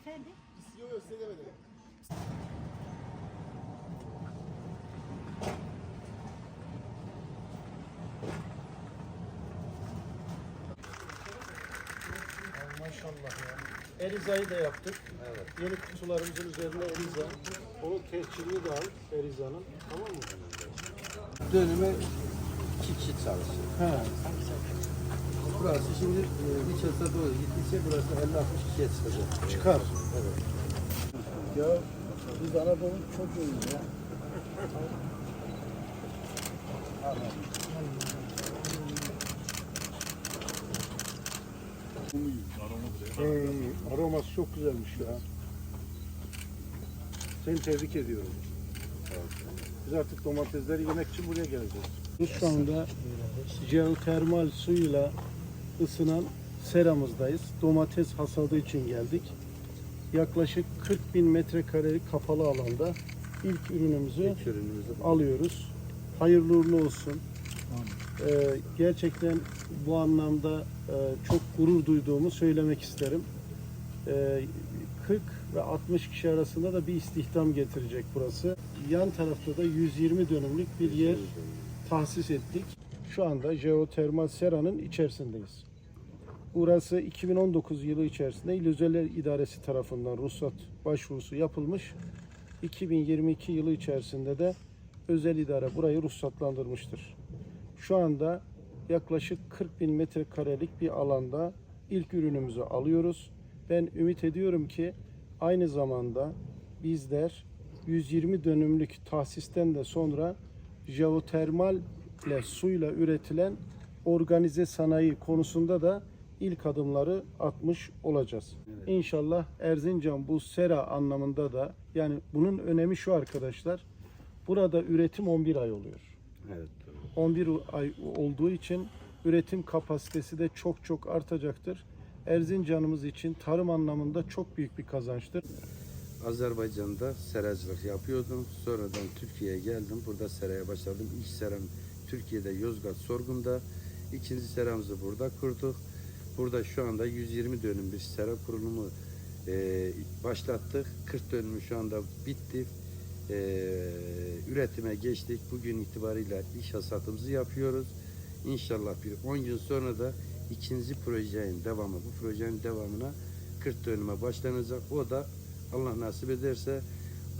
Efendim? Yok yok size demedim. Maşallah ya. Eriza'yı da yaptık. Evet. Yeni kutularımızın üzerine Eriza. Onun tehcilini de al Eriza'nın. Tamam mı? Dönüme iki kişi çalışıyor. He. Burası şimdi e, hiç olsa doğru gittiyse burası 50-60 kişiye çıkacak. Çıkar. Evet. Ya biz Anadolu'nun çocuğuyuz ya. Hey, aroması çok güzelmiş ya. Seni tebrik ediyorum. Biz artık domatesleri yemek için buraya geleceğiz. Biz şu anda jeotermal suyla ısınan seramızdayız. Domates hasadı için geldik. Yaklaşık 40 bin metrekarelik kapalı alanda ilk ürünümüzü İlk ürünümüzü alıyoruz. Hayırlı uğurlu olsun. Ee, gerçekten bu anlamda e, çok gurur duyduğumu söylemek isterim. Ee, 40 ve 60 kişi arasında da bir istihdam getirecek burası. Yan tarafta da 120 dönümlük bir yer tahsis ettik. Şu anda jeotermal seranın içerisindeyiz. Burası 2019 yılı içerisinde İl Özeller İdaresi tarafından ruhsat başvurusu yapılmış. 2022 yılı içerisinde de özel idare burayı ruhsatlandırmıştır. Şu anda yaklaşık 40 bin metrekarelik bir alanda ilk ürünümüzü alıyoruz. Ben ümit ediyorum ki aynı zamanda bizler 120 dönümlük tahsisten de sonra jeotermal ile suyla üretilen organize sanayi konusunda da ilk adımları atmış olacağız. İnşallah Erzincan bu sera anlamında da yani bunun önemi şu arkadaşlar. Burada üretim 11 ay oluyor. Evet. 11 ay olduğu için üretim kapasitesi de çok çok artacaktır. Erzincanımız için tarım anlamında çok büyük bir kazançtır. Azerbaycan'da seracılık yapıyordum. Sonradan Türkiye'ye geldim. Burada seraya başladım. İlk seram Türkiye'de Yozgat Sorgun'da. İkinci seramızı burada kurduk. Burada şu anda 120 dönüm bir sera kurulumu e, başlattık. 40 dönümü şu anda bitti. E, üretime geçtik. Bugün itibariyle iş hasatımızı yapıyoruz. İnşallah bir 10 yıl sonra da ikinci projenin devamı, bu projenin devamına 40 dönüme başlanacak. O da Allah nasip ederse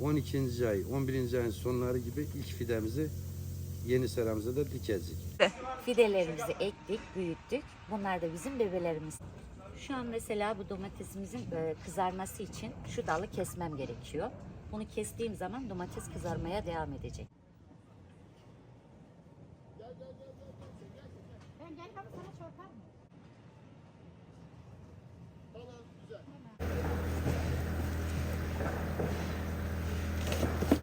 12. ay, 11. ayın sonları gibi ilk fidemizi yeni seramıza da dikecek. Fidelerimizi ektik, büyüttük. Bunlar da bizim bebelerimiz. Şu an mesela bu domatesimizin e, kızarması için şu dalı kesmem gerekiyor. Bunu kestiğim zaman domates kızarmaya devam edecek. Ben gel baba sana çarpar mı?